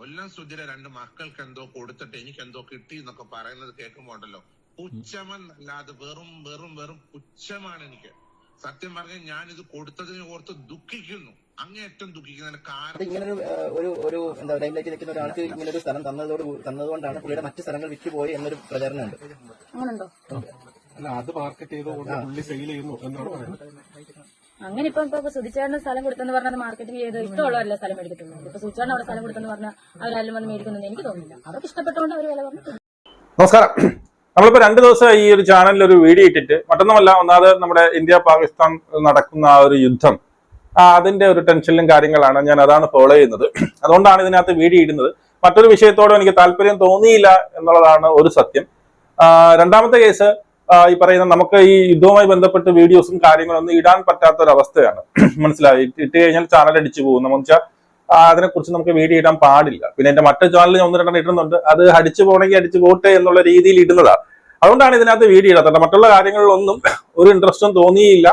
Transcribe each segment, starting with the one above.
കൊല്ലം സുധിര രണ്ട് മക്കൾക്ക് എന്തോ കൊടുത്തിട്ട് എനിക്ക് എന്തോ കിട്ടി എന്നൊക്കെ പറയുന്നത് കേൾക്കുമ്പോ ഉണ്ടല്ലോ. പുച്ഛമെന്നല്ലാതെ വെറും വെറും വെറും പുച്ഛമാണ് എനിക്ക്. സത്യം പറഞ്ഞാൽ ഞാൻ ഇത് കൊടുത്തതിനെ ഓർത്ത് ദുഃഖിക്കുന്നു. അങ്ങേയറ്റം ദുഃഖിക്കുന്നതിന് കാരണം ഇങ്ങനൊരു ഒരു ഒരു എന്താ ലൈംലൈറ്റ് നിൽക്കുന്ന ഒരാൾക്ക് ഇങ്ങനെ ഒരു സ്ഥലം തന്നതോട് തന്നതുകൊണ്ടാണ് പുള്ളിയുടെ മറ്റു സ്ഥലങ്ങൾ വിറ്റുപോയി എന്നൊരു പ്രചാരണമുണ്ട്. അങ്ങനുണ്ടോ അല്ല അത് മാർക്കറ്റ് ചെയ്തുകൊണ്ട് പുള്ളി സെയിൽ ചെയ്യുന്നു എന്നാണ് പറയുന്നത്. അങ്ങനെ ഇപ്പൊ ഇപ്പൊ സുധിച്ചേട്ടന് സ്ഥലം കൊടുത്തെന്ന് പറഞ്ഞാൽ മാർക്കറ്റിംഗ് ചെയ്ത് ഇഷ്ടമുള്ളവരല്ല സ്ഥലം മേടിക്കത്തുള്ളൂ. ഇപ്പൊ സുധിച്ചേട്ടൻ അവിടെ സ്ഥലം കൊടുത്തെന്ന് പറഞ്ഞാൽ അവരാരും വന്ന് മേടിക്കുന്നു എനിക്ക് തോന്നുന്നില്ല. അവർക്ക് ഇഷ്ടപ്പെട്ടുകൊണ്ട് അവർ വില പറഞ്ഞു നമസ്കാരം. നമ്മളിപ്പോ രണ്ടു ദിവസം ഈ ഒരു ചാനലിൽ ഒരു വീഡിയോ ഇട്ടിട്ട് മറ്റൊന്നുമല്ല ഒന്നാമത് നമ്മുടെ ഇന്ത്യ പാകിസ്ഥാൻ നടക്കുന്ന ആ ഒരു യുദ്ധം അതിന്റെ ഒരു ടെൻഷനിലും കാര്യങ്ങളാണ് ഞാൻ അതാണ് ഫോളോ ചെയ്യുന്നത്. അതുകൊണ്ടാണ് ഇതിനകത്ത് വീഡിയോ ഇടുന്നത്. മറ്റൊരു വിഷയത്തോടും എനിക്ക് താല്പര്യം തോന്നിയില്ല എന്നുള്ളതാണ് ഒരു സത്യം. രണ്ടാമത്തെ കേസ് ഈ പറയുന്ന നമുക്ക് ഈ യുദ്ധവുമായി ബന്ധപ്പെട്ട് വീഡിയോസും കാര്യങ്ങളും ഒന്നും ഇടാൻ പറ്റാത്ത ഒരു അവസ്ഥയാണ് മനസ്സിലായി ഇട്ട് കഴിഞ്ഞാൽ ചാനൽ അടിച്ചു പോകും. നമ്മൾ വെച്ചാൽ അതിനെക്കുറിച്ച് നമുക്ക് വീഡിയോ ഇടാൻ പാടില്ല. പിന്നെ എന്റെ മറ്റു ചാനലിൽ ഒന്ന് രണ്ടെണ്ണം ഇടുന്നുണ്ട്. അത് അടിച്ചു പോകണമെങ്കിൽ അടിച്ചു പോട്ടെ എന്നുള്ള രീതിയിൽ ഇടുന്നതാണ് അതുകൊണ്ടാണ് ഇതിനകത്ത് വീഡിയോ ഇടാത്തത്. മറ്റുള്ള കാര്യങ്ങളിലൊന്നും ഒരു ഇൻട്രസ്റ്റും തോന്നിയില്ല.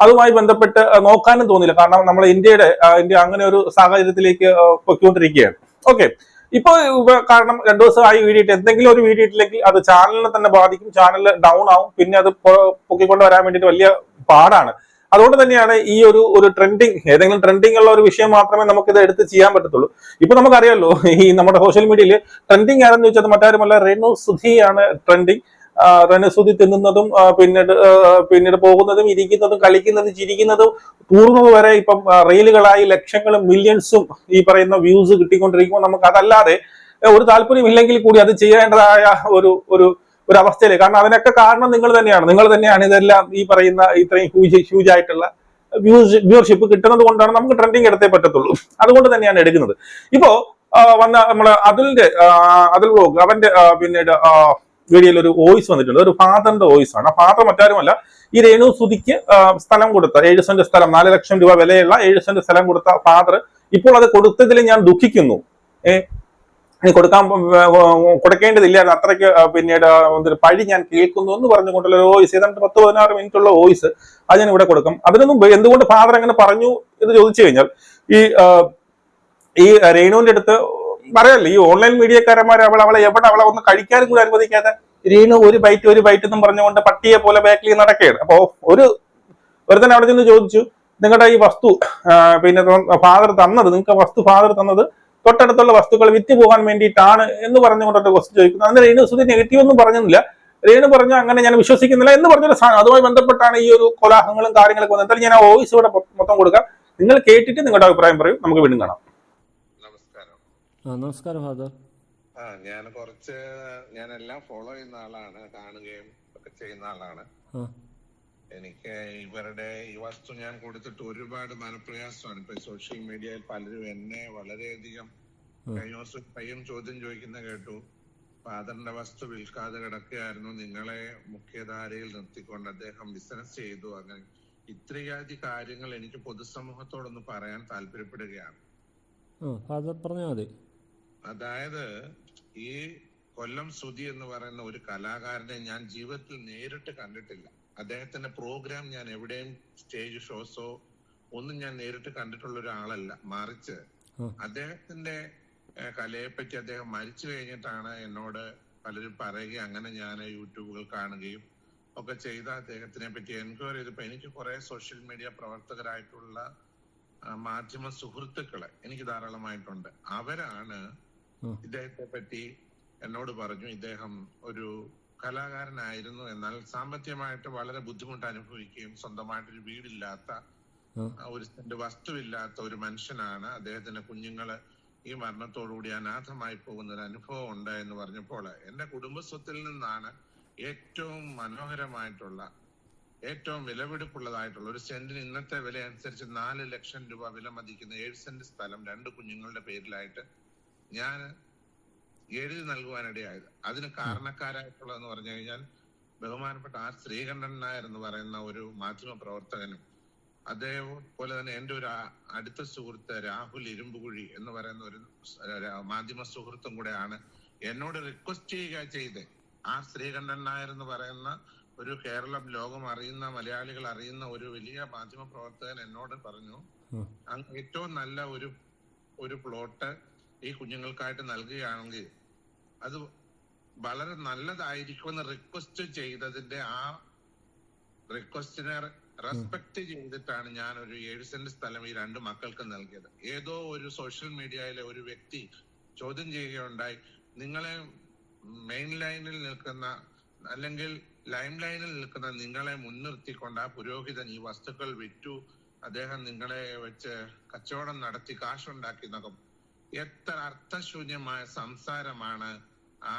അതുമായി ബന്ധപ്പെട്ട് നോക്കാനും തോന്നിയില്ല. കാരണം നമ്മൾ ഇന്ത്യയുടെ ഇന്ത്യ അങ്ങനെ ഒരു സാഹചര്യത്തിലേക്ക് പൊയ്ക്കൊണ്ടിരിക്കുകയാണ്. ഓക്കെ ഇപ്പൊ ഇവ- കാരണം രണ്ടു ദിവസമായി വീഡിയോ എന്തെങ്കിലും ഒരു വീഡിയോ അത് ചാനലിനെ തന്നെ ബാധിക്കും ചാനൽ ഡൗൺ ആവും. പിന്നെ അത് പൊക്കിക്കൊണ്ട് വരാൻ വേണ്ടിയിട്ട് വലിയ പാടാണ്. അതുകൊണ്ട് തന്നെയാണ് ഈ ഒരു ഒരു ട്രെൻഡിങ് ഏതെങ്കിലും ട്രെൻഡിങ് ഉള്ള ഒരു വിഷയം മാത്രമേ നമുക്ക് ഇത് എടുത്ത് ചെയ്യാൻ പറ്റത്തുള്ളൂ. ഇപ്പൊ നമുക്കറിയാലോ ഈ നമ്മുടെ സോഷ്യൽ മീഡിയയിൽ ട്രെൻഡിങ് ആരെന്ന് വെച്ചാൽ മറ്റാരുമല്ല റെനു സുധിയാണ് ട്രെൻഡിങ് റെനു സുധി തിന്നുന്നതും പിന്നീട് പിന്നീട് പോകുന്നതും ഇരിക്കുന്നതും കളിക്കുന്നതും ചിരിക്കുന്നതും തൂറുന്നത് വരെ ഇപ്പം റെയിലുകളായി ലക്ഷങ്ങളും മില്യൺസും ഈ പറയുന്ന വ്യൂസ് കിട്ടിക്കൊണ്ടിരിക്കുമ്പോൾ നമുക്ക് അതല്ലാതെ ഒരു താല്പര്യം ഇല്ലെങ്കിൽ കൂടി അത് ചെയ്യേണ്ടതായ ഒരു ഒരു ഒരു അവസ്ഥയിൽ കാരണം അതിനൊക്കെ കാരണം നിങ്ങൾ തന്നെയാണ്. നിങ്ങൾ തന്നെയാണ് ഇതെല്ലാം ഈ പറയുന്ന ഇത്രയും ഹ്യൂജ് ഹ്യൂജ് ആയിട്ടുള്ള വ്യൂസ് വ്യൂവർഷിപ്പ് കിട്ടുന്നത് കൊണ്ടാണ് നമുക്ക് ട്രെൻഡിങ് എടുത്തേ പറ്റത്തുള്ളൂ. അതുകൊണ്ട് തന്നെയാണ് എടുക്കുന്നത്. ഇപ്പോ വന്ന നമ്മൾ അതിലിന്റെ അതിൽ അവന്റെ പിന്നീട് വീഡിയോയിൽ ഒരു വോയിസ് വന്നിട്ടുണ്ട്. ഒരു ഫാദറിന്റെ വോയിസ് ആണ്. ആ ഫാദർ മറ്റാരുമല്ല ഈ രേണു സുതിക്ക് സ്ഥലം കൊടുത്ത ഏഴ് സെന്റ് സ്ഥലം നാല് ലക്ഷം രൂപ വിലയുള്ള ഏഴ് സെന്റ് സ്ഥലം കൊടുത്ത ഫാദർ ഇപ്പോൾ അത് കൊടുത്തതിൽ ഞാൻ ദുഃഖിക്കുന്നു. ഏ കൊടുക്കാൻ കൊടുക്കേണ്ടതില്ലായിരുന്നു അത്രയ്ക്ക് പിന്നീട് എന്തൊരു പഴി ഞാൻ കേൾക്കുന്നു എന്ന് പറഞ്ഞുകൊണ്ടുള്ള ഒരു വോയിസ് ഏതാണ്ട് പത്ത് പതിനാറ് മിനിറ്റ് ഉള്ള വോയിസ് അത് ഞാൻ ഇവിടെ കൊടുക്കും. അതിനൊന്നും എന്തുകൊണ്ട് ഫാദർ അങ്ങനെ പറഞ്ഞു എന്ന് ചോദിച്ചു കഴിഞ്ഞാൽ ഈ ഈ രേണുവിന്റെ അടുത്ത് പറയല്ലേ ഈ ഓൺലൈൻ മീഡിയക്കാരന്മാർ അവൾ അവളെ എവിടെ അവളെ ഒന്ന് കഴിക്കാനും കൂടി അനുവദിക്കാതെ രീണു ഒരു ബൈറ്റ് ഒരു ബൈറ്റ് എന്നും പറഞ്ഞുകൊണ്ട് പട്ടിയെ പോലെ ബാക്കിൽ നടക്കുകയാണ്. അപ്പോ ഒരു ഒരുത്തൻ അവിടെ ചെന്ന് ചോദിച്ചു നിങ്ങളുടെ ഈ വസ്തു പിന്നെ ഫാദർ തന്നത് നിങ്ങൾക്ക് വസ്തു ഫാദർ തന്നത് തൊട്ടടുത്തുള്ള വസ്തുക്കൾ വിറ്റ് പോകാൻ വേണ്ടിയിട്ടാണ് എന്ന് പറഞ്ഞുകൊണ്ട് പറഞ്ഞുകൊണ്ടൊരു ക്വസ്റ്റ് ചോദിക്കുന്നത് അന്ന് രേണു സുധി നെഗറ്റീവ് ഒന്നും പറഞ്ഞില്ല. രേണു പറഞ്ഞു അങ്ങനെ ഞാൻ വിശ്വസിക്കുന്നില്ല എന്ന് പറഞ്ഞൊരു അതുമായി ബന്ധപ്പെട്ടാണ് ഈ ഒരു കോലാഹലങ്ങളും കാര്യങ്ങളൊക്കെ വന്നത്. എന്തായാലും ഞാൻ ആ വോയിസ് ഇവിടെ മൊത്തം കൊടുക്കാം. നിങ്ങൾ കേട്ടിട്ട് നിങ്ങളുടെ അഭിപ്രായം പറയും. നമുക്ക് വീണ്ടും കാണാം. നമസ്കാരം ഫാദർ. ആ ഞാൻ കുറച്ച് ഞാൻ എല്ലാം ഫോളോ ചെയ്യുന്ന ആളാണ് കാണുകയും ഒക്കെ ചെയ്യുന്ന ആളാണ്. എനിക്ക് ഇവരുടെ ഈ വസ്തു ഞാൻ കൊടുത്തിട്ട് ഒരുപാട് മനപ്രയാസമാണ്. ഇപ്പൊ സോഷ്യൽ മീഡിയയിൽ പലരും എന്നെ വളരെയധികം. കഴിഞ്ഞ ദിവസം പയ്യം ചോദ്യം ചോദിക്കുന്ന കേട്ടു. ഫാദറിന്റെ വസ്തു വിൽക്കാതെ കിടക്കുകയായിരുന്നു. നിങ്ങളെ മുഖ്യധാരയിൽ നിർത്തിക്കൊണ്ട് അദ്ദേഹം ബിസിനസ് ചെയ്തു. അങ്ങനെ ഇത്രയാതി കാര്യങ്ങൾ എനിക്ക് പൊതുസമൂഹത്തോടൊന്ന് പറയാൻ താല്പര്യപ്പെടുകയാണ്. ഫാദർ പറഞ്ഞാൽ മതി. അതായത് ഈ കൊല്ലം സുധി എന്ന് പറയുന്ന ഒരു കലാകാരനെ ഞാൻ ജീവിതത്തിൽ നേരിട്ട് കണ്ടിട്ടില്ല. അദ്ദേഹത്തിന്റെ പ്രോഗ്രാം ഞാൻ എവിടെയും സ്റ്റേജ് ഷോസോ ഒന്നും ഞാൻ നേരിട്ട് കണ്ടിട്ടുള്ള ഒരാളല്ല. മറിച്ച് അദ്ദേഹത്തിന്റെ കലയെപ്പറ്റി അദ്ദേഹം മരിച്ചു കഴിഞ്ഞിട്ടാണ് എന്നോട് പലരും പറയുകയും അങ്ങനെ ഞാൻ യൂട്യൂബുകൾ കാണുകയും ഒക്കെ ചെയ്ത അദ്ദേഹത്തിനെ പറ്റി എൻക്വയറി ചെയ്തപ്പോ എനിക്ക് കുറെ സോഷ്യൽ മീഡിയ പ്രവർത്തകരായിട്ടുള്ള മാധ്യമ സുഹൃത്തുക്കളെ എനിക്ക് ധാരാളമായിട്ടുണ്ട്. അവരാണ്. ഇദ്ദേഹത്തെ പറ്റി എന്നോട് പറഞ്ഞു ഇദ്ദേഹം ഒരു കലാകാരനായിരുന്നു. എന്നാൽ സാമ്പത്തികമായിട്ട് വളരെ ബുദ്ധിമുട്ട് അനുഭവിക്കുകയും സ്വന്തമായിട്ടൊരു വീടില്ലാത്ത ഒരു തന്റെ വസ്തുവില്ലാത്ത ഒരു മനുഷ്യനാണ്. അദ്ദേഹത്തിന്റെ കുഞ്ഞുങ്ങൾ ഈ മരണത്തോടുകൂടി അനാഥമായി പോകുന്ന ഒരു അനുഭവം ഉണ്ട് എന്ന് പറഞ്ഞപ്പോൾ എന്റെ കുടുംബസ്വത്തിൽ നിന്നാണ് ഏറ്റവും മനോഹരമായിട്ടുള്ള ഏറ്റവും വിലപിടിപ്പുള്ളതായിട്ടുള്ള ഒരു സെന്റിന് ഇന്നത്തെ വില അനുസരിച്ച് നാല് ലക്ഷം രൂപ വില മതിക്കുന്ന ഏഴ് സെന്റ് സ്ഥലം രണ്ട് കുഞ്ഞുങ്ങളുടെ പേരിലായിട്ട് ഞാൻ എഴുതി നൽകുവാനിടയായത് അതിന് കാരണക്കാരായിട്ടുള്ളതെന്ന് പറഞ്ഞു കഴിഞ്ഞാൽ ബഹുമാനപ്പെട്ട ആർ ശ്രീകണ്ഠൻ നായർ എന്ന് പറയുന്ന ഒരു മാധ്യമ പ്രവർത്തകനും അതേപോലെ തന്നെ എന്റെ ഒരു അടുത്ത സുഹൃത്ത് രാഹുൽ ഇരുമ്പുകുഴി എന്ന് പറയുന്ന ഒരു മാധ്യമ സുഹൃത്തും കൂടെയാണ് എന്നോട് റിക്വസ്റ്റ് ചെയ്യുക ചെയ്ത് ആർ ശ്രീകണ്ഠൻ നായർ എന്ന് പറയുന്ന ഒരു കേരളം ലോകം അറിയുന്ന മലയാളികൾ അറിയുന്ന ഒരു വലിയ മാധ്യമ പ്രവർത്തകൻ എന്നോട് പറഞ്ഞു. അങ്ങ് ഏറ്റവും നല്ല ഒരു ഒരു പ്ലോട്ട് ഈ കുഞ്ഞുങ്ങൾക്കായിട്ട് നൽകുകയാണെങ്കിൽ അത് വളരെ നല്ലതായിരിക്കുമെന്ന് റിക്വസ്റ്റ് ചെയ്തതിന്റെ ആ റിക്വസ്റ്റിനെ റെസ്പെക്ട് ചെയ്തിട്ടാണ് ഞാൻ ഒരു ഏഴ് സെന്റ് സ്ഥലം ഈ രണ്ട് മക്കൾക്ക് നൽകിയത്. ഏതോ ഒരു സോഷ്യൽ മീഡിയയിലെ ഒരു വ്യക്തി ചോദ്യം ചെയ്യുകയുണ്ടായി നിങ്ങളെ മെയിൻ ലൈനിൽ നിൽക്കുന്ന അല്ലെങ്കിൽ ലൈം ലൈനിൽ നിൽക്കുന്ന നിങ്ങളെ മുൻനിർത്തിക്കൊണ്ട് ആ പുരോഹിതൻ ഈ വസ്തുക്കൾ വിറ്റു അദ്ദേഹം നിങ്ങളെ വെച്ച് കച്ചവടം നടത്തി കാശുണ്ടാക്കി എന്നൊക്കെ എത്ര അർത്ഥശൂന്യമായ സംസാരമാണ് ആ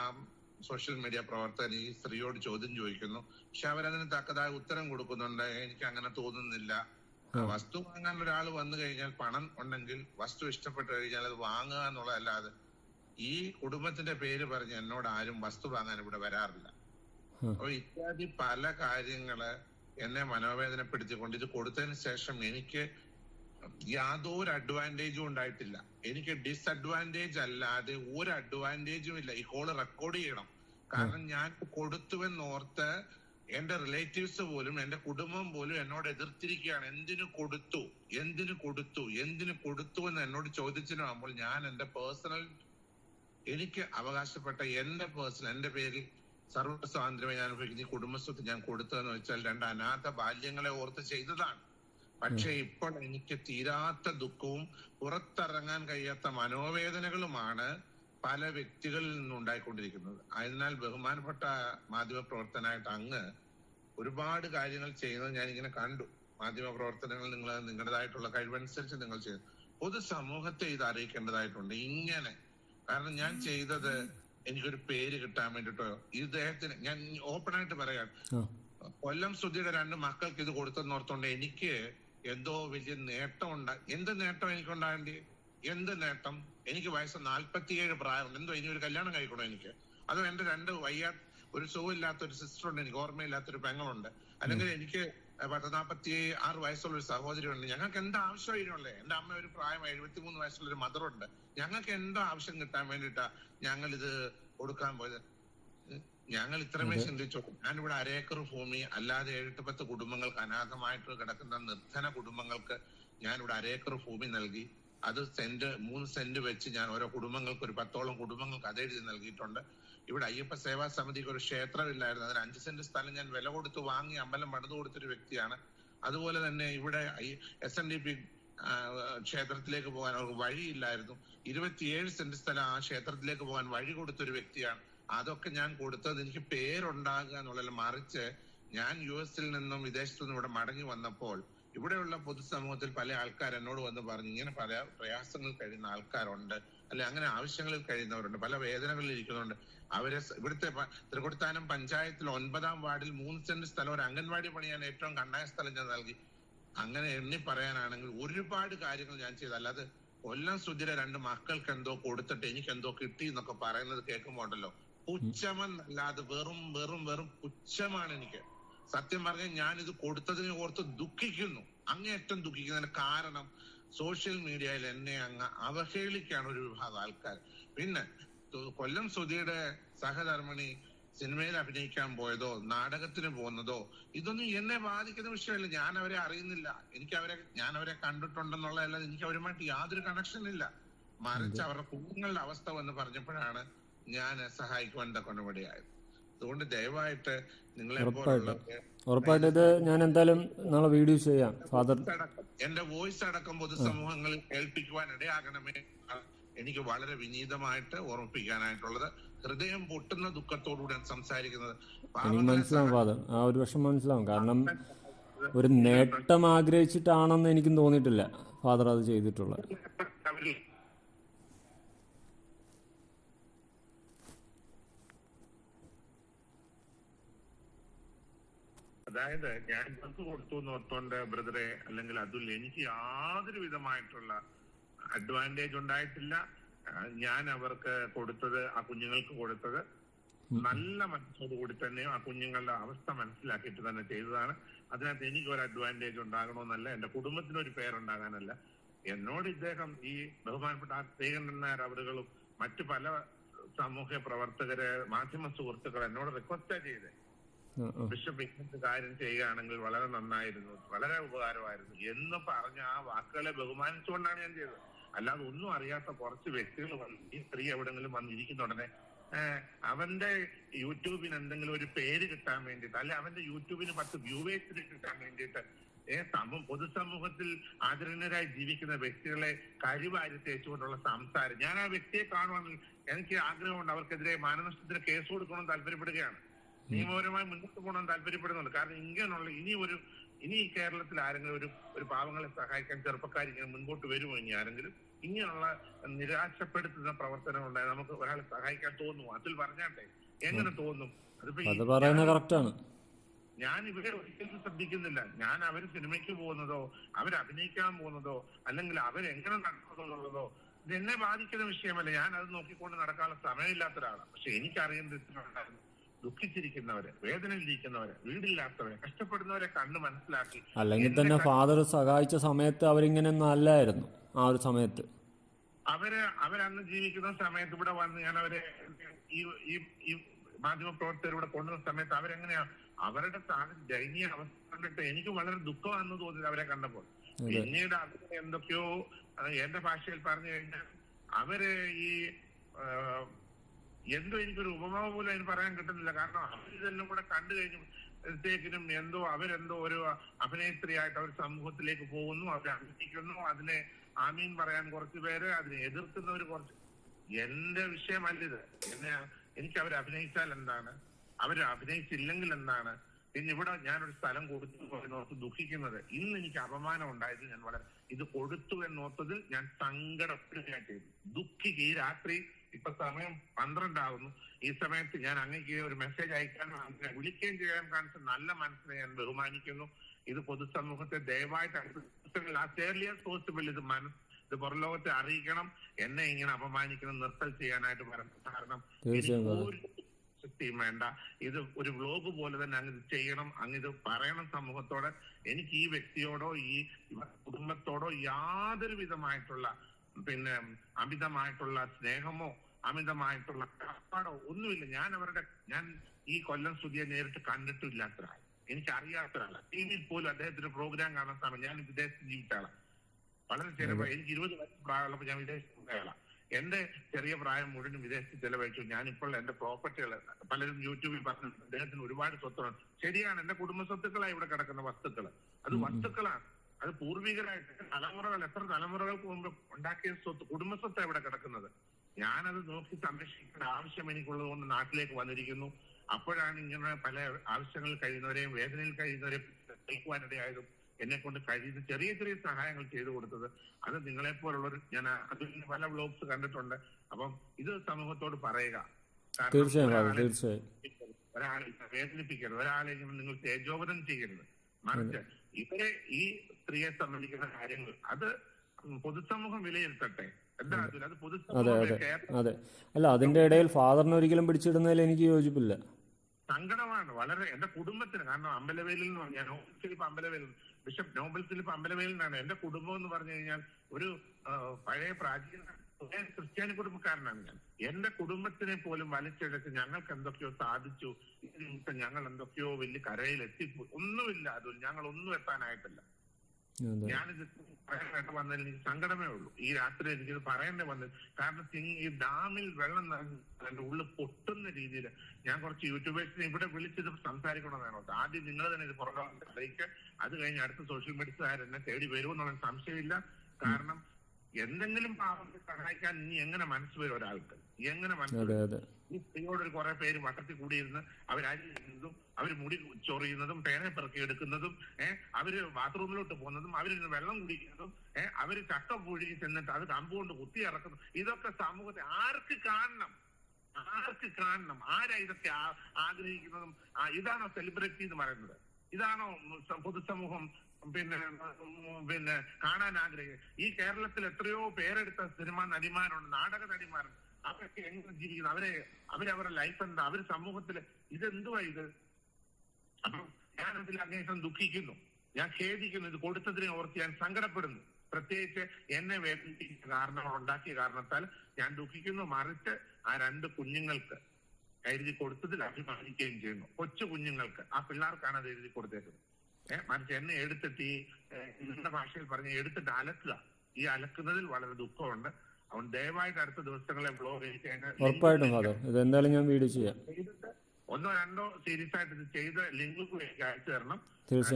സോഷ്യൽ മീഡിയ പ്രവർത്തകൻ ഈ സ്ത്രീയോട് ചോദ്യം ചോദിക്കുന്നു. പക്ഷെ അവരതിന് തക്കതായ ഉത്തരം കൊടുക്കുന്നുണ്ട്. എനിക്ക് അങ്ങനെ തോന്നുന്നില്ല. വസ്തു വാങ്ങാൻ ഒരാൾ വന്നു കഴിഞ്ഞാൽ പണം ഉണ്ടെങ്കിൽ വസ്തു ഇഷ്ടപ്പെട്ടു കഴിഞ്ഞാൽ അത് വാങ്ങുക എന്നുള്ളതല്ലാതെ ഈ കുടുംബത്തിന്റെ പേര് പറഞ്ഞ് എന്നോട് ആരും വസ്തു വാങ്ങാൻ ഇവിടെ വരാറില്ല. അപ്പൊ ഇത്യാദി പല കാര്യങ്ങൾ എന്നെ മനോവേദനപ്പെടുത്തിക്കൊണ്ട് ഇത് കൊടുത്തതിന് ശേഷം എനിക്ക് യാതൊരു അഡ്വാന്റേജും ഉണ്ടായിട്ടില്ല. എനിക്ക് ഡിസഡ്വാന്റേജ് അല്ലാതെ ഒരു അഡ്വാന്റേജും ഇല്ല ഈ കോൾ റെക്കോർഡ് ചെയ്യണം. കാരണം ഞാൻ കൊടുത്തുവെന്നോർത്ത് എന്റെ റിലേറ്റീവ്സ് പോലും എന്റെ കുടുംബം പോലും എന്നോട് എതിർത്തിരിക്കുകയാണ്. എന്തിനു കൊടുത്തു? എന്തിനു കൊടുത്തു? എന്തിനു കൊടുത്തു എന്ന് എന്നോട് ചോദിച്ചിട്ടാകുമ്പോൾ ഞാൻ എന്റെ പേഴ്സണൽ എനിക്ക് അവകാശപ്പെട്ട എന്റെ പേഴ്സണൽ എന്റെ പേരിൽ സർവ സ്വാതന്ത്ര്യം ഞാൻ അനുഭവിക്കുന്ന കുടുംബസ്വത്ത് ഞാൻ കൊടുത്തതെന്ന് വെച്ചാൽ രണ്ട് അനാഥ ബാല്യങ്ങളെ ഓർത്ത് ചെയ്തതാണ്. പക്ഷെ ഇപ്പോൾ എനിക്ക് തീരാത്ത ദുഃഖവും പുറത്തിറങ്ങാൻ കഴിയാത്ത മനോവേദനകളുമാണ് പല വ്യക്തികളിൽ നിന്നും ഉണ്ടായിക്കൊണ്ടിരിക്കുന്നത് അതിനാൽ ബഹുമാനപ്പെട്ട മാധ്യമ പ്രവർത്തനായിട്ട് അങ്ങ് ഒരുപാട് കാര്യങ്ങൾ ചെയ്യുന്നത് ഞാൻ ഇങ്ങനെ കണ്ടു. മാധ്യമ പ്രവർത്തനങ്ങൾ നിങ്ങൾ നിങ്ങളുടേതായിട്ടുള്ള കഴിവനുസരിച്ച് നിങ്ങൾ ചെയ്തു. പൊതുസമൂഹത്തെ ഇത് അറിയിക്കേണ്ടതായിട്ടുണ്ട്. ഇങ്ങനെ. കാരണം ഞാൻ ചെയ്തത് എനിക്കൊരു പേര് കിട്ടാൻ വേണ്ടിട്ടോ ഇദ്ദേഹത്തിന് ഞാൻ ഓപ്പൺ ആയിട്ട് പറയാം. കൊല്ലം സുധിയുടെ രണ്ട് മക്കൾക്ക് ഇത് കൊടുത്തെന്ന് ഓർത്തോണ്ട് എനിക്ക് എന്തോ വലിയ നേട്ടം ഉണ്ടാ എന്ത് നേട്ടം എനിക്കുണ്ടാകേണ്ടി? എന്ത് നേട്ടം? എനിക്ക് വയസ്സ് നാല്പത്തിയേഴ് പ്രായമുണ്ട്. എന്തോ ഇനി ഒരു കല്യാണം കഴിക്കണോ എനിക്ക്? അതോ എന്റെ രണ്ട് വയ്യാ ഒരു സുഖമില്ലാത്ത ഒരു സിസ്റ്റർ ഉണ്ട് എനിക്ക് ഓർമ്മയില്ലാത്ത ഒരു പെങ്ങളുണ്ട്. അല്ലെങ്കിൽ എനിക്ക് പത്ത് നാൽപ്പത്തി ആറ് വയസ്സുള്ള ഒരു സഹോദരി ഉണ്ട് ഞങ്ങൾക്ക് എന്താ ആവശ്യം ഇതിനുള്ളത് എന്റെ അമ്മ ഒരു പ്രായം എഴുപത്തി മൂന്ന് വയസ്സുള്ള ഒരു മദറുണ്ട് ഞങ്ങൾക്ക് എന്താ ആവശ്യം കിട്ടാൻ വേണ്ടിയിട്ടാ ഞങ്ങൾ ഇത് കൊടുക്കാൻ പോയത്? ഞങ്ങൾ ഇത്രമേ ഇവിടെ ഞാനിവിടെ അരേക്കർ ഭൂമി അല്ലാതെ ഏഴെട്ട് പത്ത് കുടുംബങ്ങൾക്ക് അനാഥമായിട്ട് കിടക്കുന്ന നിർധന കുടുംബങ്ങൾക്ക് ഞാനിവിടെ അരേക്കർ ഭൂമി നൽകി. അത് സെന്റ് മൂന്ന് സെന്റ് വെച്ച് ഞാൻ ഓരോ കുടുംബങ്ങൾക്ക് ഒരു പത്തോളം കുടുംബങ്ങൾക്ക് അതെഴുതി നൽകിയിട്ടുണ്ട്. ഇവിടെ അയ്യപ്പ സേവാ സമിതിക്ക് ഒരു ക്ഷേത്രമില്ലായിരുന്നു. അതിന് അഞ്ച് സെന്റ് സ്ഥലം ഞാൻ വില കൊടുത്ത് വാങ്ങി അമ്പലം പണിതു കൊടുത്തൊരു വ്യക്തിയാണ്. അതുപോലെ തന്നെ ഇവിടെ എസ് എൻ ഡി പി ക്ഷേത്രത്തിലേക്ക് പോകാൻ അവർക്ക് വഴിയില്ലായിരുന്നു. ഇരുപത്തിയേഴ് സെന്റ് സ്ഥലം ആ ക്ഷേത്രത്തിലേക്ക് പോകാൻ വഴി കൊടുത്തൊരു വ്യക്തിയാണ്. അതൊക്കെ ഞാൻ കൊടുത്തത് എനിക്ക് പേരുണ്ടാകുക എന്നുള്ളതിൽ മറിച്ച് ഞാൻ യു എസിൽ നിന്നും വിദേശത്തു നിന്നും ഇവിടെ മടങ്ങി വന്നപ്പോൾ ഇവിടെയുള്ള പൊതുസമൂഹത്തിൽ പല ആൾക്കാർ എന്നോട് വന്ന് പറഞ്ഞു ഇങ്ങനെ പല പ്രയാസങ്ങൾ കഴിയുന്ന ആൾക്കാരുണ്ട് അല്ലെ അങ്ങനെ ആവശ്യങ്ങളിൽ കഴിയുന്നവരുണ്ട് പല വേദനകളിൽ ഇരിക്കുന്നുണ്ട് അവരെ ഇവിടുത്തെ തൃക്കൊടുത്താനം പഞ്ചായത്തിൽ ഒൻപതാം വാർഡിൽ മൂന്ന് സെന്റ് സ്ഥലം ഒരു അംഗൻവാടി പണിയാൻ ഏറ്റവും കണ്ടായ സ്ഥലം ഞാൻ നൽകി. അങ്ങനെ എണ്ണി പറയാനാണെങ്കിൽ ഒരുപാട് കാര്യങ്ങൾ ഞാൻ ചെയ്തു. അല്ലാതെ കൊല്ലം സുധിര രണ്ട് മക്കൾക്ക് എന്തോ കൊടുത്തിട്ട് എനിക്ക് എന്തോ കിട്ടി എന്നൊക്കെ പറയുന്നത് കേൾക്കുമ്പോ ഉണ്ടല്ലോ. പുച്ഛമെന്നല്ലാതെ വെറും വെറും വെറും പുച്ഛമാണ് എനിക്ക്. സത്യം പറഞ്ഞാൽ ഞാൻ ഇത് കൊടുത്തതിനെ ഓർത്ത് ദുഃഖിക്കുന്നു. അങ്ങേയറ്റം ദുഃഖിക്കുന്നതിന് കാരണം സോഷ്യൽ മീഡിയയിൽ എന്നെ അങ്ങ് അവഹേളിക്കാണ് ഒരു വിഭാഗം ആൾക്കാർ. പിന്നെ കൊല്ലം സുധിയുടെ സഹധർമ്മിണി സിനിമയിൽ അഭിനയിക്കാൻ പോയതോ നാടകത്തിന് പോകുന്നതോ ഇതൊന്നും എന്നെ ബാധിക്കുന്ന വിഷയമല്ല. ഞാൻ അവരെ അറിയുന്നില്ല. എനിക്ക് അവരെ ഞാൻ അവരെ കണ്ടിട്ടുണ്ടെന്നുള്ളതല്ലാതെ എനിക്ക് അവരുമായിട്ട് യാതൊരു കണക്ഷൻ ഇല്ല. മറിച്ച് അവരുടെ കുഞ്ഞുങ്ങളുടെ അവസ്ഥ വന്ന് പറഞ്ഞപ്പോഴാണ് ഞാൻ സഹായിക്കുവാൻ കൊണ്ടുപടിയായത്. അതുകൊണ്ട് ദയവായിട്ട് നിങ്ങളെ ഉറപ്പായിട്ട്. ഇത് ഞാൻ എന്തായാലും നാളെ വീഡിയോ ചെയ്യാം. ഫാദർ എന്റെ വോയിസ് അടക്കം പൊതുസമൂഹങ്ങളിൽ കേൾപ്പിക്കുവാൻ ഇടയാകണമേ എനിക്ക് വളരെ വിനീതമായിട്ട് ഓർമ്മിപ്പിക്കാനായിട്ടുള്ളത്. ഹൃദയം പൊട്ടുന്ന ദുഃഖത്തോടുകൂടി സംസാരിക്കുന്നത് എനിക്ക് മനസ്സിലാവും ഫാദർ. ആ ഒരു വിഷം മനസ്സിലാവും. കാരണം ഒരു നേട്ടം ആഗ്രഹിച്ചിട്ടാണെന്ന് എനിക്കും തോന്നിയിട്ടില്ല ഫാദർ അത് ചെയ്തിട്ടുള്ളത്. അതായത് ഞാൻ ഇവർക്ക് കൊടുത്തു എന്ന് ഓർത്തോണ്ട് ബ്രദറെ അല്ലെങ്കിൽ അതുൽ എനിക്ക് യാതൊരു വിധമായിട്ടുള്ള അഡ്വാന്റേജ് ഉണ്ടായിട്ടില്ല. ഞാൻ അവർക്ക് കൊടുത്തത് ആ കുഞ്ഞുങ്ങൾക്ക് കൊടുത്തത് നല്ല മനസ്സോട് കൂടി തന്നെ ആ കുഞ്ഞുങ്ങളുടെ അവസ്ഥ മനസ്സിലാക്കിയിട്ട് തന്നെ ചെയ്തതാണ്. അതിനകത്ത് എനിക്ക് ഒരു അഡ്വാന്റേജ് ഉണ്ടാകണമെന്നല്ല എന്റെ കുടുംബത്തിന് ഒരു പേരുണ്ടാകാനല്ല. എന്നോട് ഇദ്ദേഹം ഈ ബഹുമാനപ്പെട്ട ആ സ്നേഹൻ നായർ അവരുകളും മറ്റു പല സാമൂഹ്യ പ്രവർത്തകര് മാധ്യമ സുഹൃത്തുക്കൾ എന്നോട് റിക്വസ്റ്റാ ചെയ്തേ. ബിഷപ്പ് ഇങ്ങനത്തെ കാര്യം ചെയ്യുകയാണെങ്കിൽ വളരെ നന്നായിരുന്നു വളരെ ഉപകാരമായിരുന്നു എന്ന് പറഞ്ഞ ആ വാക്കുകളെ ബഹുമാനിച്ചുകൊണ്ടാണ് ഞാൻ ചെയ്തത്. അല്ലാതെ ഒന്നും അറിയാത്ത കുറച്ച് വ്യക്തികൾ വന്ന് ഈ സ്ത്രീ എവിടെങ്കിലും വന്നിരിക്കുന്ന ഉടനെ അവന്റെ യൂട്യൂബിന് എന്തെങ്കിലും ഒരു പേര് കിട്ടാൻ വേണ്ടിയിട്ട് അല്ലെ അവന്റെ യൂട്യൂബിന് പത്ത് വ്യൂവേഴ്സിന് കിട്ടാൻ വേണ്ടിയിട്ട് സമൂഹ പൊതുസമൂഹത്തിൽ ആദരണീയരായി ജീവിക്കുന്ന വ്യക്തികളെ കരിവാരി തേച്ചുകൊണ്ടുള്ള സംസാരം. ഞാൻ ആ വ്യക്തിയെ കാണുവാണെങ്കിൽ എനിക്ക് ആഗ്രഹമുണ്ട് അവർക്കെതിരെ മാനനഷ്ടത്തിന് കേസ് കൊടുക്കണമെന്ന് താല്പര്യപ്പെടുകയാണ്. നിയമപരമായി മുന്നോട്ട് പോകണം താല്പര്യപ്പെടുന്നുണ്ട്. കാരണം ഇങ്ങനെയുള്ള ഇനി ഒരു ഇനി ഈ കേരളത്തിൽ ആരെങ്കിലും ഒരു ഒരു പാവങ്ങളെ സഹായിക്കാൻ ചെറുപ്പക്കാർ ഇങ്ങനെ മുൻപോട്ട് വരുമോ ഇനി ആരെങ്കിലും? ഇങ്ങനെയുള്ള നിരാശപ്പെടുത്തുന്ന പ്രവർത്തനം ഉണ്ടായി നമുക്ക് ഒരാളെ സഹായിക്കാൻ തോന്നുമോ? അതിൽ പറഞ്ഞാട്ടെ എങ്ങനെ തോന്നും? അതിപ്പോ ഞാൻ ഇവരെ ഒരിക്കലും ശ്രദ്ധിക്കുന്നില്ല. ഞാൻ അവർ സിനിമയ്ക്ക് പോകുന്നതോ അവർ അഭിനയിക്കാൻ പോകുന്നതോ അല്ലെങ്കിൽ അവരെങ്ങനെ നടക്കുന്നുള്ളതോ ഇത് എന്നെ ബാധിക്കുന്ന വിഷയമല്ല. ഞാൻ അത് നോക്കിക്കൊണ്ട് നടക്കാനുള്ള സമയമില്ലാത്ത ഒരാളാണ് പക്ഷെ എനിക്കറിയുന്ന ഇത്രയുണ്ടായിരുന്നു. ദുഃഖിച്ചിരിക്കുന്നവരെ വേദനയിലിരിക്കുന്നവരെ വീടില്ലാത്തവരെ കഷ്ടപ്പെടുന്നവരെ കണ്ട് മനസ്സിലാക്കി അല്ലെങ്കിൽ തന്നെ ഫാദർ സഹായിച്ച സമയത്ത് അവരിങ്ങനെ അല്ലായിരുന്നു ആ ഒരു സമയത്ത് അവർ അവരന്ന് ജീവിക്കുന്ന സമയത്ത് ഇവിടെ വന്ന് ഞാൻ അവരെ ഈ ഈ മാധ്യമ പ്രവർത്തകർ ഇവിടെ കൊണ്ടുവന്ന സമയത്ത് അവരെങ്ങനെയാ അവരുടെ ദയനീയ അവസ്ഥ കണ്ടിട്ട് എനിക്ക് വളരെ ദുഃഖമാണെന്ന് തോന്നിയത് അവരെ കണ്ടപ്പോൾ. പിന്നീട് അതിന് എന്തൊക്കെയോ എന്റെ ഭാഷയിൽ പറഞ്ഞു കഴിഞ്ഞാൽ അവർ ഈ എന്തോ എനിക്കൊരു ഉപമ പോലും അതിന് പറയാൻ കിട്ടുന്നില്ല. കാരണം അവരിതെല്ലാം കൂടെ കണ്ടു കഴിഞ്ഞപ്പോഴത്തേക്കിനും എന്തോ അവരെന്തോ ഒരു അഭിനേത്രിയായിട്ട് അവർ സമൂഹത്തിലേക്ക് പോകുന്നു അവർ അഭിനയിക്കുന്നു. അതിനെ ആമീൻ പറയാൻ കുറച്ചു പേര് അതിനെ എതിർക്കുന്നവർ കുറച്ച് എന്റെ വിഷയമല്ലിത് എന്നെ എനിക്ക് അവർ അഭിനയിച്ചാൽ എന്താണ്? അവർ അഭിനയിച്ചില്ലെങ്കിൽ എന്താണ്? പിന്നെ ഇവിടെ ഞാനൊരു സ്ഥലം കൊടുത്തു എന്നോർത്ത് ദുഃഖിക്കുന്നത്. ഇന്ന് എനിക്ക് അപമാനം ഉണ്ടായത് ഞാൻ വളരെ ഇത് കൊടുത്തു എന്നോർത്തതിൽ ഞാൻ സങ്കടപ്പെടുകയാണ് ചെയ്തു ദുഃഖിക്കുക ഈ രാത്രി ഇപ്പൊ സമയം പന്ത്രണ്ടാവുന്നു. ഈ സമയത്ത് ഞാൻ അങ്ങേക്ക് ഒരു മെസ്സേജ് അയക്കാനും അങ്ങനെ വിളിക്കുകയും ചെയ്യാൻ കാണിച്ച നല്ല മനസ്സിനെ ഞാൻ ബഹുമാനിക്കുന്നു. ഇത് പൊതുസമൂഹത്തെ ദയവായിട്ട് ലാസ്റ്റ് ഏർലിയർ പോസിബിൾ ഇത് മനസ്സ് ഇത് പുറലോകത്തെ അറിയിക്കണം. എന്നെ ഇങ്ങനെ അപമാനിക്കണം നിർത്തൽ ചെയ്യാനായിട്ട് പറഞ്ഞു കാരണം ശക്തിയും വേണ്ട. ഇത് ഒരു വ്ലോഗ് പോലെ തന്നെ അങ്ങ് ഇത് ചെയ്യണം. അങ്ങ് ഇത് പറയണം സമൂഹത്തോടെ. എനിക്ക് ഈ വ്യക്തിയോടോ ഈ കുടുംബത്തോടോ യാതൊരു വിധമായിട്ടുള്ള പിന്നെ അമിതമായിട്ടുള്ള സ്നേഹമോ അമിതമായിട്ടുള്ള കാപ്പാടോ ഒന്നുമില്ല. ഞാൻ അവരുടെ ഞാൻ ഈ കൊല്ലം സ്തുതിയെ നേരിട്ട് കണ്ടിട്ടില്ലാത്ത ഒരാൾ എനിക്ക് അറിയാത്ത ഒരാളാണ് ടി വിയിൽ പോലും അദ്ദേഹത്തിന്റെ പ്രോഗ്രാം കാണാൻ സമയം ഞാൻ വിദേശത്ത് ജീവിച്ച ആളാണ് വളരെ ചെറിയ. എനിക്ക് ഇരുപത് വയസ്സ് പ്രായമുള്ളപ്പോൾ ഞാൻ വിദേശത്ത് പോയാളാണ് എന്റെ ചെറിയ പ്രായം മുഴുവൻ വിദേശത്ത് ചെലവഴിച്ചു. ഞാനിപ്പോൾ എന്റെ പ്രോപ്പർട്ടികൾ പലരും യൂട്യൂബിൽ പറഞ്ഞു അദ്ദേഹത്തിന് ഒരുപാട് സ്വത്തുണ്ട് ശരിയാണ് എന്റെ കുടുംബ സ്വത്തുക്കളാണ് ഇവിടെ കിടക്കുന്ന വസ്തുക്കൾ അത് വസ്തുക്കളാണ്. അത് പൂർവികരായിട്ട് തലമുറകൾ എത്ര തലമുറകൾക്ക് മുമ്പ് ഉണ്ടാക്കിയ സ്വത്ത് കുടുംബ സ്വത്താണ് ഇവിടെ കിടക്കുന്നത്? ഞാനത് നോക്കി സംരക്ഷിക്കേണ്ട ആവശ്യം എനിക്കുള്ളത് കൊണ്ട് നാട്ടിലേക്ക് വന്നിരിക്കുന്നു. അപ്പോഴാണ് ഇങ്ങനെ പല ആവശ്യങ്ങളിൽ കഴിയുന്നവരെയും വേദനയിൽ കഴിയുന്നവരെയും നയിക്കുവാനിടയായതും എന്നെ കൊണ്ട് കഴിയുന്ന ചെറിയ ചെറിയ സഹായങ്ങൾ ചെയ്തു കൊടുത്തത്. അത് നിങ്ങളെ പോലുള്ളവർ ഞാൻ അതിൽ പല വ്ലോഗ്സ് കണ്ടിട്ടുണ്ട്. അപ്പം ഇത് സമൂഹത്തോട് പറയുക. തീർച്ചയായും ഒരാളെ വേദനിപ്പിക്കരുത്. ഒരാളെ നിങ്ങൾ തേജോപനം ചെയ്യരുത്. മറിച്ച് ഇവരെ ഈ സ്ത്രീയെ സംബന്ധിക്കുന്ന കാര്യങ്ങൾ അത് പൊതുസമൂഹം വിലയിരുത്തട്ടെ. അത്. അതെ അതെ അല്ല അതിന്റെ ഇടയിൽ ഫാദറിനെ ഒരിക്കലും പിടിച്ചിടുന്നതിൽ എനിക്ക് യോജിപ്പില്ല. സങ്കടമാണ് വളരെ. എന്റെ കുടുംബത്തിന് കാരണം അമ്പലവേലിൽ എന്ന് പറഞ്ഞാൽ Nobel Philip Ambalavelil bishop Nobel Philip നിന്നാണ് എന്റെ കുടുംബം എന്ന് പറഞ്ഞു കഴിഞ്ഞാൽ ഒരു പഴയ പ്രാചീന ക്രിസ്ത്യാനി കുടുംബക്കാരനാണ് ഞാൻ. എന്റെ കുടുംബത്തിനെ പോലും വലിച്ചെടുത്ത് ഞങ്ങൾക്ക് എന്തൊക്കെയോ സാധിച്ചു. നിമിഷം ഞങ്ങൾ എന്തൊക്കെയോ വലിയ കരയിൽ എത്തിപ്പോയി ഒന്നുമില്ല അത് ഞങ്ങൾ ഒന്നും എത്താനായിട്ടില്ല. ഞാനിത് പറയാനായിട്ട് വന്നതിൽ എനിക്ക് സങ്കടമേ ഉള്ളൂ. ഈ രാത്രി എനിക്കിത് പറയേണ്ടി വന്നത് കാരണം ഈ ഡാമിൽ വെള്ളം എന്റെ ഉള്ളിൽ പൊട്ടുന്ന രീതിയിൽ ഞാൻ കുറച്ച് യൂട്യൂബേഴ്സിനെ ഇവിടെ വിളിച്ചത് സംസാരിക്കണമെന്നാണ് വേണോ ആദ്യം നിങ്ങൾ തന്നെ ഇത് പുറകെ അറിയിക്കുക അത് കഴിഞ്ഞ് അടുത്ത സോഷ്യൽ മീഡിയക്കാർ എന്നെ തേടി വരുമെന്നുള്ള സംശയമില്ല. കാരണം എന്തെങ്കിലും പാവത്തെ സഹായിക്കാൻ ഇനി എങ്ങനെ മനസ്സ് വരും ഒരാൾക്ക്? എങ്ങനെ മനസ്സ് ഈ സ്ത്രീയോട് ഒരു കുറെ പേര് വട്ടത്തിൽ കൂടിയിരുന്ന് അവരരിയുന്നതും അവർ മുടി ചൊറിയുന്നതും പേന പെറുക്കി എടുക്കുന്നതും ഏഹ് അവർ ബാത്റൂമിലോട്ട് പോകുന്നതും അവർ വെള്ളം കുടിക്കുന്നതും ഏഹ് അവർ ചക്ക പൂഴി ചെന്നിട്ട് അത് കമ്പുകൊണ്ട് കുത്തി ഇറക്കുന്നു ഇതൊക്കെ സമൂഹത്തെ ആർക്ക് കാണണം? ആർക്ക് കാണണം? ആരാ ഇതൊക്കെ ആഗ്രഹിക്കുന്നതും? ഇതാണോ സെലിബ്രിറ്റി എന്ന് പറയുന്നത്? ഇതാണോ പൊതുസമൂഹം പിന്നെ പിന്നെ കാണാൻ ആഗ്രഹിക്കുന്നത് ഈ കേരളത്തിൽ എത്രയോ പേരെടുത്ത സിനിമാ നടിമാരുണ്ട് നാടക നടിമാരുണ്ട്. അവരൊക്കെ എങ്ങനെ ജീവിക്കുന്നു? അവരെ അവരവരുടെ ലൈഫ് എന്താ? അവർ സമൂഹത്തിൽ ഇതെന്തുവാ ഇത്? ഞാൻ അതിൽ അങ്ങേഷം ദുഃഖിക്കുന്നു. ഞാൻ ഖേദിക്കുന്നു. ഇത് കൊടുത്തതിനെ ഓർത്ത് ഞാൻ സങ്കടപ്പെടുന്നു. പ്രത്യേകിച്ച് എന്നെ വേദനിപ്പിക്കുന്ന കാരണങ്ങൾ ഉണ്ടാക്കിയ കാരണത്താൽ ഞാൻ ദുഃഖിക്കുന്നു. മറിച്ച് ആ രണ്ട് കുഞ്ഞുങ്ങൾക്ക് എഴുതി കൊടുത്തതിൽ അഭിമാനിക്കുകയും ചെയ്യുന്നു. കൊച്ചു കുഞ്ഞുങ്ങൾക്ക് ആ പിള്ളേർക്കാണ് അത് എഴുതി കൊടുത്തേക്കുന്നത്. മറിച്ച് എന്നെ എടുത്തിട്ട് ഈ നിങ്ങളുടെ ഭാഷയിൽ പറഞ്ഞ് എടുത്തിട്ട് അലക്കുക. ഈ അലക്കുന്നതിൽ വളരെ ദുഃഖമുണ്ട്. അവൻ ദയവായിട്ട് അടുത്ത ദിവസങ്ങളെ ബ്ലോഗ് ഉറപ്പായിട്ടും ഫാദർ. ഇത് എന്തായാലും ഞാൻ വീഡിയോ ചെയ്യാം. ഒന്നോ രണ്ടോ സീരീസ് ആയിട്ട് ഇത് ചെയ്ത് ലിങ്ക് എനിക്ക് അയച്ചു തരണം.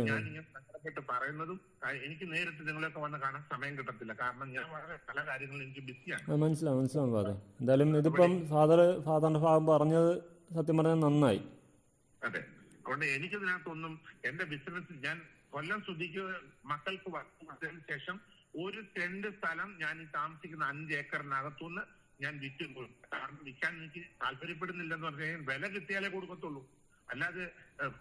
ഞാൻ ഇങ്ങനെ സങ്കടപ്പെട്ട് പറയുന്നതും എനിക്ക് നേരിട്ട് നിങ്ങളെയൊക്കെ വന്ന് കാണാൻ സമയം കിട്ടത്തില്ല. കാരണം ഞാൻ വളരെ പല കാര്യങ്ങളും എനിക്ക് ബിസിയാണ് മനസ്സിലാവും മനസ്സിലാവും ഫാദർ. എന്തായാലും ഇതിപ്പം ഫാദർ ഫാദറിന്റെ ഭാഗം പറഞ്ഞത് സത്യം പറഞ്ഞാൽ നന്നായി. അതെ. അതുകൊണ്ട് എനിക്കതിനകത്തൊന്നും എന്റെ ബിസിനസ് ഞാൻ കൊല്ലം ശ്രുതിക്ക് മക്കൾക്ക് വന്നതിന് ശേഷം ഒരു സെന്റ് സ്ഥലം ഞാൻ ഈ താമസിക്കുന്ന അഞ്ച് ഏക്കറിനകത്തുനിന്ന് ഞാൻ വിറ്റ്. കാരണം വിൽക്കാൻ എനിക്ക് താല്പര്യപ്പെടുന്നില്ലെന്ന് പറഞ്ഞു കഴിഞ്ഞാൽ വില കിട്ടിയാലേ കൊടുക്കത്തുള്ളൂ. അല്ലാതെ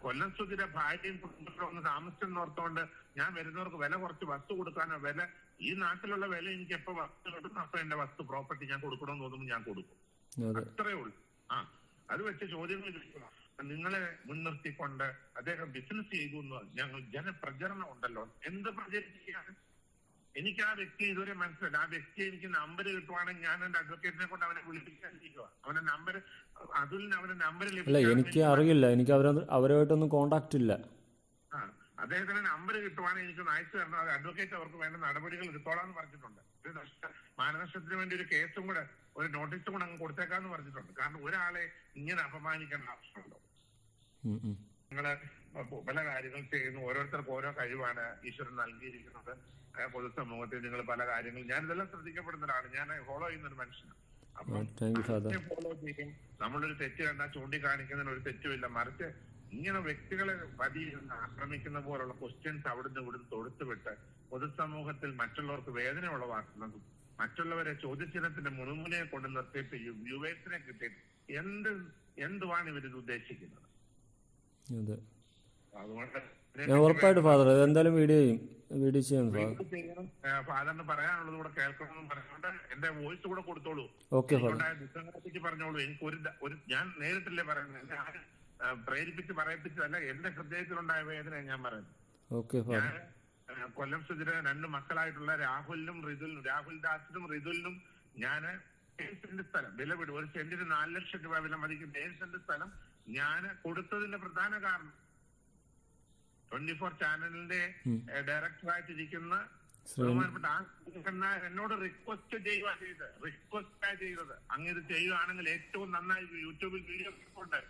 കൊല്ലം ശ്രുതിയുടെ ഭാര്യയും കുടുംബത്തിലും ഒന്ന് താമസിച്ചെന്നോർത്തോണ്ട് ഞാൻ വരുന്നവർക്ക് വില കുറച്ച് വസ്തു കൊടുക്കാനോ വില ഈ നാട്ടിലുള്ള വില എനിക്ക് എപ്പോ വസ്തു കിട്ടുന്നു അപ്പൊ എന്റെ വസ്തു പ്രോപ്പർട്ടി ഞാൻ കൊടുക്കണമെന്ന് തോന്നുമ്പോൾ ഞാൻ കൊടുക്കും. അതെ. അത്രേ ഉള്ളൂ. ആ അത് വെച്ച് ചോദ്യങ്ങൾ ചോദിക്കണം നിങ്ങളെ മുൻനിർത്തിക്കൊണ്ട് അദ്ദേഹം ബിസിനസ് ചെയ്തു എന്ന്. ഞങ്ങൾ ജനപ്രചരണം ഉണ്ടല്ലോ. എന്ത് പ്രചരിപ്പിക്കുകയാണ്? എനിക്ക് ആ വ്യക്തി ഇതുവരെ മനസ്സിലായി ആ വ്യക്തി എനിക്ക് നമ്പർ കിട്ടുവാണെങ്കിൽ ഞാൻ എന്റെ അഡ്വക്കേറ്റിനെ കൊണ്ട് അവനെ വിളിപ്പിക്കാതിരിക്കുക അവന്റെ നമ്പർ അതുലിന് അവന്റെ നമ്പർ ലഭിക്കും എനിക്ക് അറിയില്ല. എനിക്ക് അവരെ അവരുമായിട്ടൊന്നും കോണ്ടാക്ട് ഇല്ല. അദ്ദേഹത്തിന് നമ്പർ കിട്ടുവാണെങ്കിൽ എനിക്ക് അയച്ചു തരണം. അത് അഡ്വക്കേറ്റ് അവർക്ക് വേണ്ട നടപടികൾ എടുത്തോളാം എന്ന് പറഞ്ഞിട്ടുണ്ട്. ഒരു നഷ്ട മാനനഷ്ടത്തിന് വേണ്ടി ഒരു കേസും കൂടെ ഒരു നോട്ടീസും കൂടെ അങ്ങ് കൊടുത്തേക്കാന്ന് പറഞ്ഞിട്ടുണ്ട്. കാരണം ഒരാളെ ഇങ്ങനെ അപമാനിക്കേണ്ട ആവശ്യമുണ്ടോ. നിങ്ങൾ പല കാര്യങ്ങൾ ചെയ്യുന്നു. ഓരോരുത്തർക്കും ഓരോ കഴിവാണ് ഈശ്വരൻ നൽകിയിരിക്കുന്നത്. പൊതുസമൂഹത്തിൽ നിങ്ങൾ പല കാര്യങ്ങൾ ഞാൻ ഇതെല്ലാം ശ്രദ്ധിക്കപ്പെടുന്ന ഒരാളാണ് ഞാൻ ഫോളോ ചെയ്യുന്ന ഒരു മനുഷ്യനാണ് അപ്പൊ ഫോളോ ചെയ്യും. നമ്മളൊരു തെറ്റ് കണ്ടാൽ ചൂണ്ടിക്കാണിക്കുന്നതിന് ഒരു തെറ്റുമില്ല. മറിച്ച് ഇങ്ങനെ വ്യക്തികളെ പതിയിരുന്ന് ആക്രമിക്കുന്ന പോലുള്ള ക്വസ്റ്റ്യൻസ് അവിടുന്ന് ഇവിടുന്ന് തൊടുത്തുവിട്ട് പൊതുസമൂഹത്തിൽ മറ്റുള്ളവർക്ക് വേദന ഉളവാക്കുന്നതും മറ്റുള്ളവരെ ചോദ്യചിഹ്നത്തിന്റെ മുഴുമുനയെ കൊണ്ട് നിർത്തിയിട്ട് വ്യൂവേഴ്സിനെ കിട്ടിയിട്ട് എന്ത് എന്തുവാണ് ഇവരിത് ഉദ്ദേശിക്കുന്നത്? അതെ. അതുകൊണ്ട് ഉറപ്പായിട്ട് ഫാദർ എന്തായാലും വീഡിയോ ചെയ്യും. വീഡിയോ ചെയ്യാം ഫാദറിന് പറയാനുള്ളത് കൂടെ കേൾക്കണമെന്ന് പറഞ്ഞുകൊണ്ട് എന്റെ വോയിസ് കൂടെ കൊടുത്തോളൂ. ഓക്കെ പറഞ്ഞോളൂ. എനിക്ക് ഒരു ഞാൻ നേരിട്ടല്ലേ പറയുന്നത്. പ്രേരിപ്പിച്ച് പറയിപ്പിച്ചതല്ല. എന്റെ ഹൃദയത്തിലുണ്ടായ വേദന ഞാൻ പറയുന്നത്. ഞാൻ കൊല്ലം സുജിര രണ്ട് മക്കളായിട്ടുള്ള രാഹുലിനും റിതുലിനും രാഹുൽ ദാസിനും റിതുലിനും ഞാൻ ഏഴ് സെന്റ് സ്ഥലം വില വിടും ഒരു സെന്റിന് നാല് ലക്ഷം രൂപ വില മതിക്കുന്ന ഏഴ് സെന്റ് സ്ഥലം ഞാൻ കൊടുത്തതിന്റെ പ്രധാന കാരണം ട്വന്റി ഫോർ ചാനലിന്റെ. ഡയറക്ടറായിട്ടിരിക്കുന്ന ബഹുമാനപ്പെട്ട ആ എന്നോട് റിക്വസ്റ്റ് ചെയ്യുക ചെയ്ത് റിക്വസ്റ്റ് ചെയ്തത്. അങ്ങ് ഇത് ചെയ്യുകയാണെങ്കിൽ ഏറ്റവും നന്നായി യൂട്യൂബിൽ വീഡിയോ ഉണ്ട്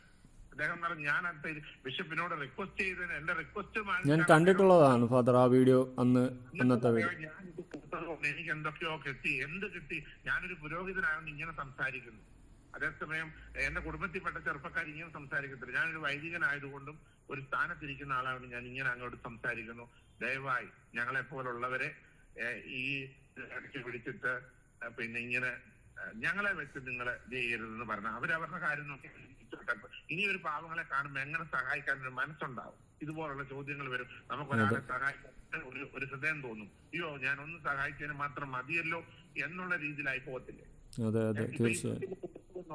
അദ്ദേഹം പറഞ്ഞു ഞാൻ അടുത്ത ബിഷപ്പിനോട് റിക്വസ്റ്റ് ചെയ്തതിന് എന്റെ റിക്വസ്റ്റ് ഞാൻ കണ്ടിട്ടുള്ളതാണ് ഫാദർ ആ വീഡിയോ അന്ന് അന്നത്തെ ഞാൻ എനിക്ക് എന്തൊക്കെയോ കിട്ടി. എന്ത് കിട്ടി? ഞാനൊരു പുരോഹിതനാണെന്ന് ഇങ്ങനെ സംസാരിക്കുന്നു. അതേസമയം എന്റെ കുടുംബത്തിൽപ്പെട്ട ചെറുപ്പക്കാർ ഇങ്ങനെ സംസാരിക്കത്തില്ല. ഞാനൊരു വൈദികനായതുകൊണ്ടും ഒരു സ്ഥാനത്തിരിക്കുന്ന ആളാണ് ഞാൻ ഇങ്ങനെ അങ്ങോട്ട് സംസാരിക്കുന്നു. ദയവായി ഞങ്ങളെ പോലുള്ളവരെ ഈ ഇടയ്ക്ക് പിടിച്ചിട്ട് പിന്നെ ഇങ്ങനെ ഞങ്ങളെ വെച്ച് നിങ്ങളെ ചെയ്യരുതെന്ന് പറഞ്ഞ അവരവരുടെ കാര്യം നോക്കി. ഇനി ഒരു പാവങ്ങളെ കാണുമ്പോൾ എങ്ങനെ സഹായിക്കാൻ ഒരു മനസ്സുണ്ടാവും? ഇതുപോലുള്ള ചോദ്യങ്ങൾ വരും. നമുക്ക് ഒരാളെ സഹായിക്കാൻ ഒരു ഒരു ഹൃദയം തോന്നും. അയ്യോ ഞാൻ ഒന്ന് സഹായിച്ചതിന് മാത്രം മതിയല്ലോ എന്നുള്ള രീതിയിലായി പോകത്തില്ലേ?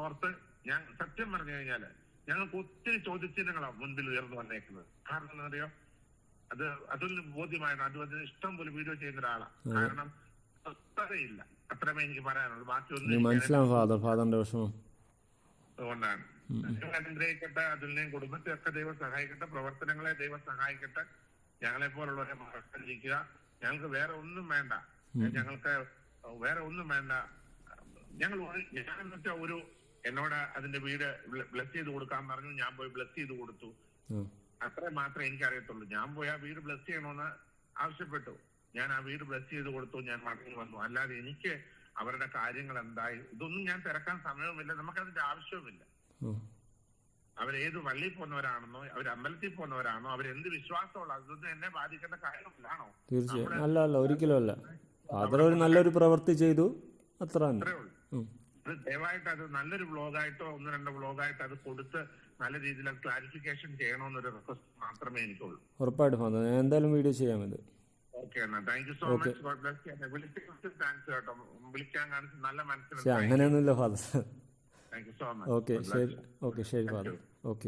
ഓർത്ത് ഞാൻ സത്യം പറഞ്ഞു കഴിഞ്ഞാൽ ഞങ്ങൾക്ക് ഒത്തിരി ചോദ്യചിഹ്നങ്ങളാണ് മുൻപിൽ ഉയർന്നു വന്നേക്കുന്നത്. കാരണം എന്താ അറിയോ? അത് അതിൽ ബോധ്യമായിരുന്നു അത് അതിന് ഇഷ്ടം പോലെ വീഡിയോ ചെയ്യുന്ന ഒരാളാണ് കാരണം സ്വസ്ഥതയില്ല അത്രമേ എനിക്ക് പറയാനുള്ളൂ. എനിക്ക് മനസ്സിലാവും ഫാദർ ഫാദറിന്റെ വിഷമം. അതുകൊണ്ടാണ്. ദൈവം അനുഗ്രഹിക്കട്ടെ അതിലെയും കുടുംബത്തെയൊക്കെ ദൈവം സഹായിക്കട്ടെ പ്രവർത്തനങ്ങളെ ദൈവം സഹായിക്കട്ടെ. ഞങ്ങളെ പോലുള്ളവരെ മറക്കാതിരിക്കുക. ഞങ്ങൾക്ക് വേറെ ഒന്നും വേണ്ട. ഞങ്ങൾക്ക് വേറെ ഒന്നും വേണ്ട. ഞങ്ങൾ ഞാൻ വെച്ചാൽ ഒരു എന്നോട് അതിന്റെ വീട് ബ്ലസ് ചെയ്ത് കൊടുക്കാൻ പറഞ്ഞു. ഞാൻ പോയി ബ്ലസ് ചെയ്ത് കൊടുത്തു. അത്ര അത്രേ മാത്രമേ എനിക്കറിയത്തുള്ളൂ. ഞാൻ പോയി ആ വീട് ബ്ലസ് ചെയ്യണമെന്ന് ആവശ്യപ്പെട്ടു. ഞാൻ ആ വീട് ബ്ലസ് ചെയ്ത് കൊടുത്തു ഞാൻ മടങ്ങി വന്നു. അല്ലാതെ എനിക്ക് അവരുടെ കാര്യങ്ങൾ എന്തായി? ഇതൊന്നും ഞാൻ തിരക്കാൻ സമയവുമില്ല. നമുക്കതിന്റെ ആവശ്യവുമില്ല. അവരേത് പള്ളിയിൽ പോകുന്നവരാണെന്നോ അവർ അമ്പലത്തിൽ പോകുന്നവരാണോ അവരെന്ത് വിശ്വാസമുള്ള അതൊന്നും എന്നെ ബാധിക്കേണ്ട കാര്യമില്ലാണോ? തീർച്ചയായും. അല്ല അല്ല ഒരിക്കലും അല്ല. ഫാദർ ഒരു നല്ലൊരു പ്രവൃത്തി ചെയ്തു. അത്ര അത് ദയവായിട്ട് അത് നല്ലൊരു ബ്ലോഗായിട്ടോ ഒന്ന് രണ്ട് ബ്ലോഗായിട്ടോ അത് കൊടുത്ത് നല്ല രീതിയിൽ അത് ക്ലാരിഫിക്കേഷൻ ചെയ്യണമെന്നൊരു റിക്വസ്റ്റ് മാത്രമേ എനിക്കുള്ളൂ. ഉറപ്പായിട്ടും എന്തായാലും വീഡിയോ ചെയ്യാം അങ്ങനെയൊന്നുമില്ല ഫാദർ ഓക്കെ ശരി. ഓക്കെ ശരി ഫാദർ